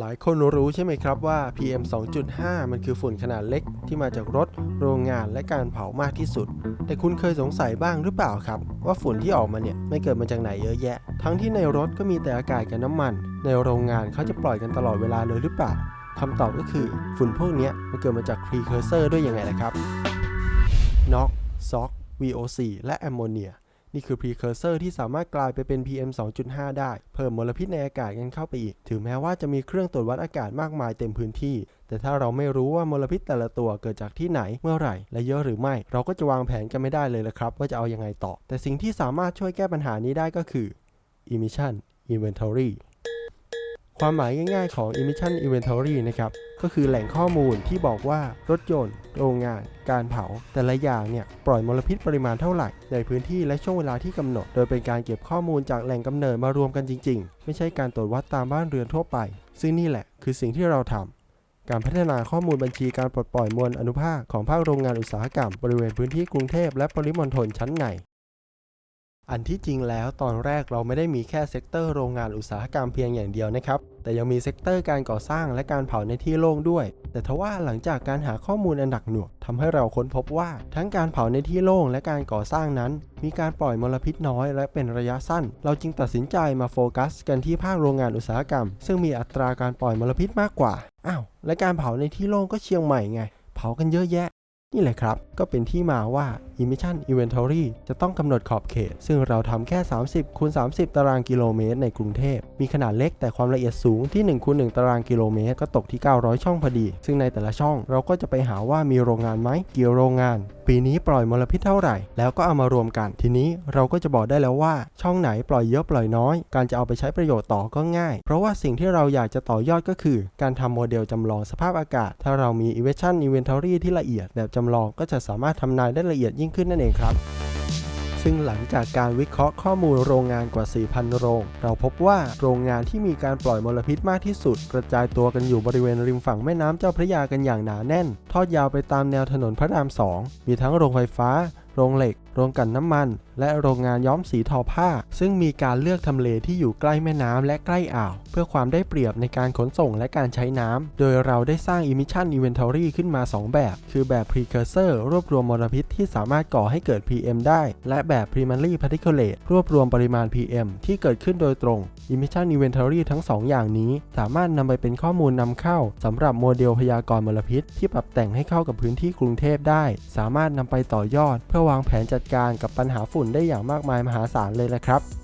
หลายคนรู้ใช่ไหมครับว่า PM 2.5 มันคือฝุ่นขนาดเล็กที่มาจากรถ โรงงานและการเผามากที่สุด แต่คุณเคยสงสัยบ้างหรือเปล่าครับ ว่าฝุ่นที่ออกมาเนี่ยไม่เกิดมาจากไหนเยอะแยะ ทั้งที่ในรถก็มีแต่อากาศกับน้ำมัน ในโรงงานเขาจะปล่อยกันตลอดเวลาเลยหรือเปล่าคำตอบก็คือฝุ่นพวกนี้มันเกิดมาจาก precursor ด้วยยังไงล่ะครับ NOx SOx VOC และแอมโมเนีย นี่คือ precursor ที่สามารถกลายไปเป็น PM 2.5 ได้ เพิ่มมลพิษในอากาศกันเข้าไปอีก ถึงแม้ว่าจะมีเครื่องตรวจวัดอากาศมากมายเต็มพื้นที่ แต่ถ้าเราไม่รู้ว่ามลพิษแต่ละตัวเกิดจากที่ไหนเมื่อไหร่ และเยอะหรือไม่ เราก็จะวางแผนกันไม่ได้เลยละครับ ว่าจะเอายังไงต่อ แต่สิ่งที่สามารถช่วยแก้ปัญหานี้ได้ก็คือ emission inventory ความหมายง่ายๆของ emission inventory นะครับ ก็คือแหล่งข้อมูลที่บอกว่ารถยนต์ โรงงาน การเผา แต่ละอย่างเนี่ย ปล่อยมลพิษปริมาณเท่าไหร่ ในพื้นที่และช่วงเวลาที่กำหนด โดยเป็นการเก็บข้อมูลจากแหล่งกำเนิดมารวมกันจริง ๆ ไม่ใช่การตรวจวัดตามบ้านเรือนทั่วไป ซึ่งนี่แหละคือสิ่งที่เราทำการพัฒนาข้อมูลบัญชีการปลดปล่อยมวลอนุภาคของภาคโรงงานอุตสาหกรรมบริเวณพื้นที่กรุงเทพและปริมณฑลชั้นใน อันที่จริงแล้วตอนแรกเราไม่ได้มีแค่เซกเตอร์โรงงานอุตสาหกรรมเพียงอย่างเดียวนะครับ แต่ยังมีเซกเตอร์การก่อสร้างและการเผาในที่โล่งด้วย แต่ทว่าหลังจากการหาข้อมูลอันหนักหน่วงทำให้เราค้นพบว่าทั้งการเผาในที่โล่งและการก่อสร้างนั้น มีการปล่อยมลพิษน้อยและเป็นระยะสั้น เราจึงตัดสินใจมาโฟกัส กันที่ภาคโรงงานอุตสาหกรรม ซึ่งมีอัตราการปล่อยมลพิษมากกว่าอ้าวและการเผาในที่โล่งก็เชียงใหม่ไง เผากันเยอะแยะ นี่แหละครับ ก็เป็นที่มาว่า emission inventory จะต้องกำหนดขอบเขต ซึ่งเราทำแค่ 30คูณ30 ตารางกิโลเมตรในกรุงเทพ มีขนาดเล็กแต่ความละเอียดสูงที่1คูณ1ตารางกิโลเมตร ก็ตกที่ 900 ช่องพอดี ซึ่งในแต่ละช่องเราก็จะไปหาว่ามีโรงงานไหมกี่โรงงาน ปีนี้ปล่อยมลพิษเท่าไหร่ แล้วก็เอามารวมกัน ทีนี้เราก็จะบอกได้แล้วว่า ช่องไหนปล่อยเยอะปล่อยน้อย การจะเอาไปใช้ประโยชน์ต่อก็ง่าย เพราะว่าสิ่งที่เราอยากจะต่อยอดก็คือ การทำโมเดลจำลองสภาพอากาศ ถ้าเรามี emission inventory ที่ละเอียดแบบจำลองก็จะสามารถทำนายได้ละเอียดยิ่งขึ้นนั่นเองครับ ซึ่งหลังจากการวิเคราะห์ข้อมูลโรงงานกว่า 4,000 โรง เราพบว่าโรงงานที่มีการปล่อยมลพิษมากที่สุด กระจายตัวกันอยู่บริเวณริมฝั่งแม่น้ำเจ้าพระยากันอย่างหนาแน่น ทอดยาวไปตามแนวถนนพระรามสองมีทั้งโรงไฟฟ้า โรงเหล็ก โรงกลั่นน้ำมัน และโรงงานย้อมสีทอผ้า ซึ่งมีการเลือกทำเลที่อยู่ใกล้แม่น้ำและใกล้อ่าว เพื่อความได้เปรียบในการขนส่งและการใช้น้ำ โดยเราได้สร้าง emission inventory ขึ้นมา 2 แบบ คือแบบ precursor รวบรวมมลพิษที่สามารถก่อให้เกิด PM ได้ และแบบ primary particulate รวบรวมปริมาณ PM ที่เกิดขึ้นโดยตรง emission inventory ทั้ง 2 อย่างนี้ สามารถนำไปเป็นข้อมูลนำเข้าสำหรับโมเดลพยากรณ์มลพิษ ที่ปรับแต่งให้เข้ากับพื้นที่กรุงเทพได้ สามารถนำไปต่อยอด เพื่อวางแผนจัดดการกับปัญหาฝุ่นได้อย่างมากมายมหาศาลเลยละครับ